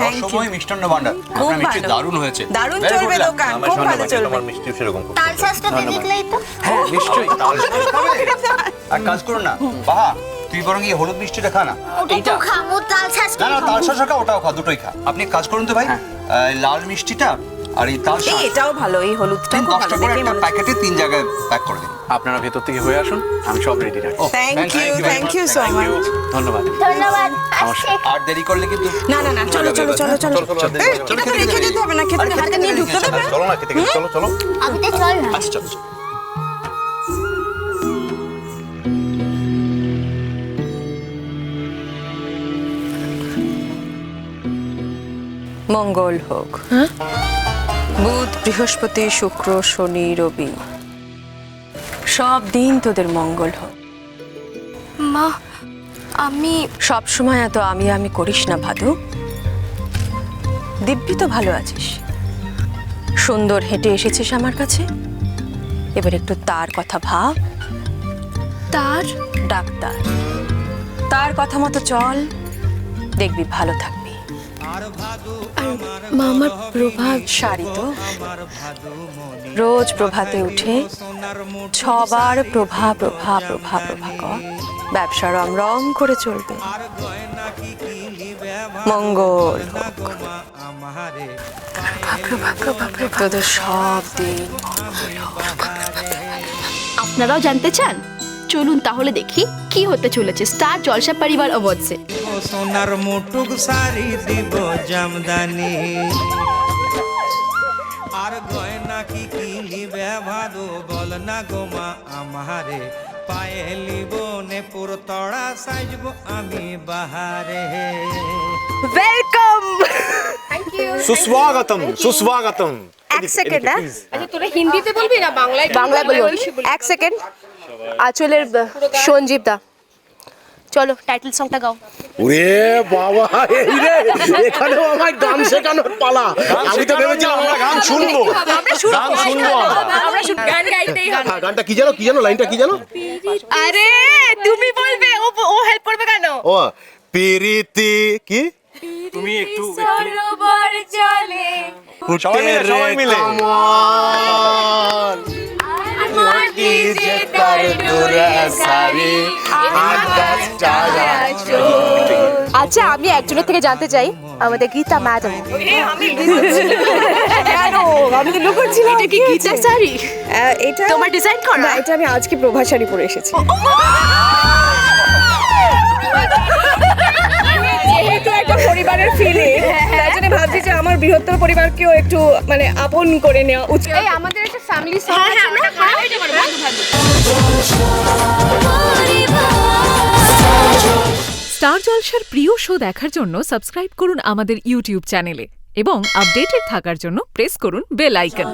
রসময় মিষ্টান্ন ভান্ডার খুব ভালো। দারুণ হয়েছে। দারুণ চলবে দোকান খুব ভালো চলবে। তোমার মিষ্টি সেরকম তাল দিয়ে দিলেই তো। হ্যাঁ নিশ্চয়ই তাল খাবে? কাজ করুন না। বাহা তুই বরং এই হলুদ মিষ্টিটা খা না। ওটা তো খাব তাল শাঁস না না তাল শাঁস খা ওটাও খা দুটোই খা। আপনি কাজ করুন তো ভাই লাল মিষ্টিটা আর এই তাল এই শাঁস এটাও ভালো এই হলুদটা খুব ভালো করে মনে প্যাকেটে তিন জায়গায় প্যাক করে দিন। আপনারা ভেতর থেকে হয়ে আসুন আমি সব রেডি রাখছি। Thank you you so Thank much ধন্যবাদ। ধন্যবাদ। আর দেরি করলে কিন্তু না না না চলো চলো চলো চলো চলো, রেখে দিতে হবে না খেতে হাতে নিয়ে ঢুকতে দেবে চলো না খেতে চলো চলো। আবিতে চল না। আচ্ছা চলো চলো। মঙ্গল হোক। বুধ বৃহস্পতি শুক্র শনি রবি। সব দিন তোদের মঙ্গল হোক। মা আমি সব সময় এত আমি আমি করিস না ভাদু। দিব্যি তো ভালো আছিস। সুন্দর হেঁটে এসেছিস আমার কাছে। এবার একটু তার কথা ভাব। তার? ডাক্তার। তার কথা মতো চল। দেখবি ভালো থাকবি। আর মা প্রভাব শাড়ি তো। রোজ প্রভাতে উঠে ছবার প্রভা প্রভা প্রভা প্রভা ব্যবসা রম রম করে চলবে। মঙ্গল তোদের সব দিন আপনারাও জানতে চান? চলুন তাহলে দেখি কি হতে চলেছে স্টার জলসা পরিবার অবশ্যই সোনার মুটুক সারি দিব জামদানি। আর গয়না কি কিনিবে ভাদু বল না গোমা আমারে। পায়ে লিব নে পুরতড়া সাজব আমি বাহারে। ওয়েলকাম সুস্বাগতম সুস্বাগতম। এক সেকেন্ড হ্যাঁ? আচ্ছা তোরা হিন্দিতে বলবি না বাংলায় বাংলায় বলুন এক সেকেন্ড আঁচলের সঞ্জীব দা। চলো টাইটেল সংটা গাও। ওরে বাবা এই রে এখানেও আমার গান শেখানোর পালা। আমি তো ভেবেছিলাম আমরা গান শুনব। গান শুনব আমরা আমরা গান গাইতেই হবে। হ্যাঁ, গানটা কি জানো কি জানো লাইনটা কি জানো? আরে তুমি বলবে ও ও হেল্প করবে কেন? ও পিরিতি কি? তুমি একটু। সরোবর জলে সবাই মিলে সবাই আচ্ছা আমি একজনের থেকে জানতে চাই আমাদের গীতা ম্যাডাম কেন আমি তো লুকোচ্ছিলাম এটা কি গীতা শাড়ি এটা তোমার ডিজাইন করা না এটা আমি আজকে প্রভা শাড়ি পরে এসেছি যে আমার বৃহত্তর পরিবারকেও একটু মানে আপন করে নেওয়া উচিত। এই আমাদের একটা ফ্যামিলি সং আছে হয়ে ভালো স্টার জলসার প্রিয় শো দেখার জন্য সাবস্ক্রাইব করুন আমাদের ইউটিউব চ্যানেলে এবং আপডেটেড থাকার জন্য প্রেস করুন বেল আইকন